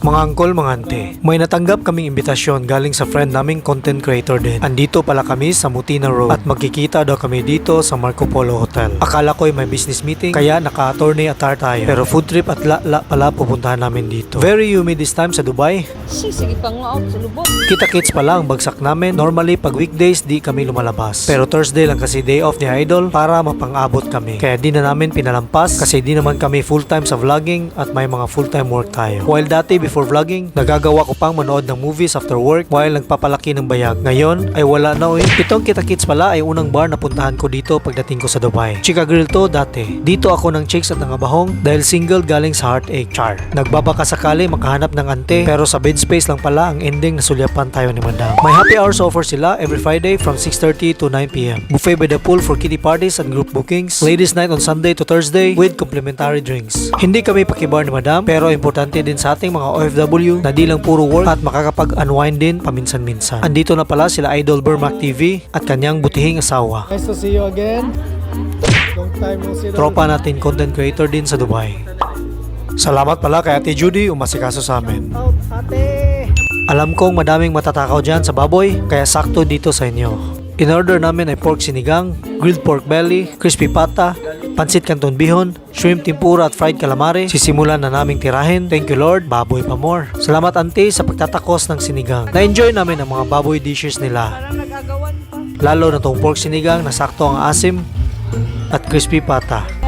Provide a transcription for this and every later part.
Mga angkol, mga ante, may natanggap kaming imbitasyon galing sa friend naming content creator din. Andito pala kami sa Mutina Road at magkikita daw kami dito sa Marco Polo Hotel. Akala ko ay may business meeting kaya naka-attorney attire tayo. Pero food trip at la-la pala pupuntahan namin dito. Very humid this time sa Dubai. Si, sige pa nga out sa lubot. Kita-kits pala ang bagsak namin. Normally pag weekdays di kami lumalabas. Pero Thursday lang kasi day off ni Idol para mapang-abot kami. Kaya di na namin pinalampas kasi di naman kami full-time sa vlogging at may mga full-time work tayo. While dati before vlogging, nagagawa ko pang manood ng movies after work while nagpapalaki ng bayag. Ngayon ay wala na oy. Itong kita-kits pala ay unang bar na puntahan ko dito pagdating ko sa Dubai. Chika Grill to dati. Dito ako ng chicks at ng abahong dahil single galing sa heartache. Char. Nagbabaka sakali makahanap ng ante pero sa bed space lang pala ang ending na sulyapan tayo ni Madam. May happy hours offer sila every Friday from 6.30 to 9pm. Buffet by the pool for kiddie parties and group bookings. Ladies night on Sunday to Thursday with complimentary drinks. Hindi kami pakibar ni Madam pero importante din sa ating mga OFW na di lang puro work at makakapag-unwind din paminsan-minsan. Andito na pala sila Idol Burmac TV at kanyang butihing asawa. Nice to see you again. Long time no see. Tropa natin content creator din sa Dubai. Salamat pala kay Ate Judy umasikaso sa amin. Out, ate. Alam kong madaming matatakaw dyan sa baboy, kaya sakto dito sa inyo. In-order namin ay pork sinigang, grilled pork belly, crispy pata, pansit canton bihon, shrimp tempura at fried calamari. Sisimulan na naming tirahin. Thank you Lord, baboy pa more. Salamat auntie sa pagtatakos ng sinigang. Na-enjoy namin ang mga baboy dishes nila. Lalo na tong pork sinigang na sakto ang asim at crispy pata.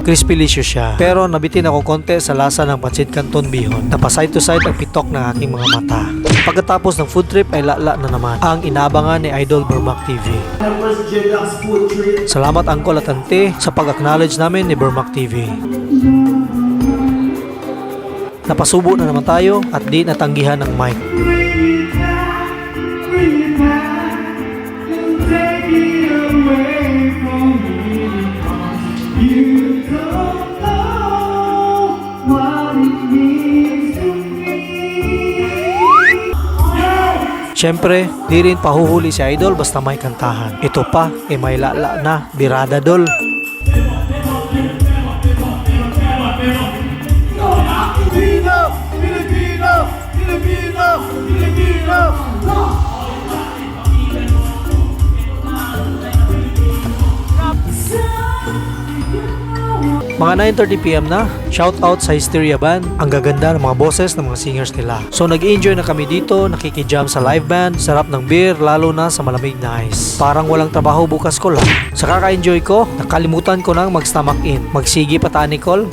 Crispy licious siya. Pero nabitin ako konti sa lasa ng pancit canton bihon. Napa side to side ang pitok ng aking mga mata. Pagkatapos ng food trip ay lala na naman ang inaabangan ni Idol Burmac TV. Salamat Angkol at Ante sa pag-acknowledge namin ni Burmac TV. Napasubo na naman tayo at di natanggihan ng mic. Siyempre, di rin pahuhuli si Idol basta may kantahan. Ito pa, eh may lala na, birada dol. Mga 9.30pm na, shout out sa Hysteria Band. Ang gaganda ng mga boses ng mga singers nila. So nag-enjoy na kami dito, nakikijam sa live band, sarap ng beer, lalo na sa malamig na ice. Parang walang trabaho bukas ko lang. Sa kaka-enjoy ko, nakalimutan ko nang mag-stomach in. Magsigi pa ta, Nicole.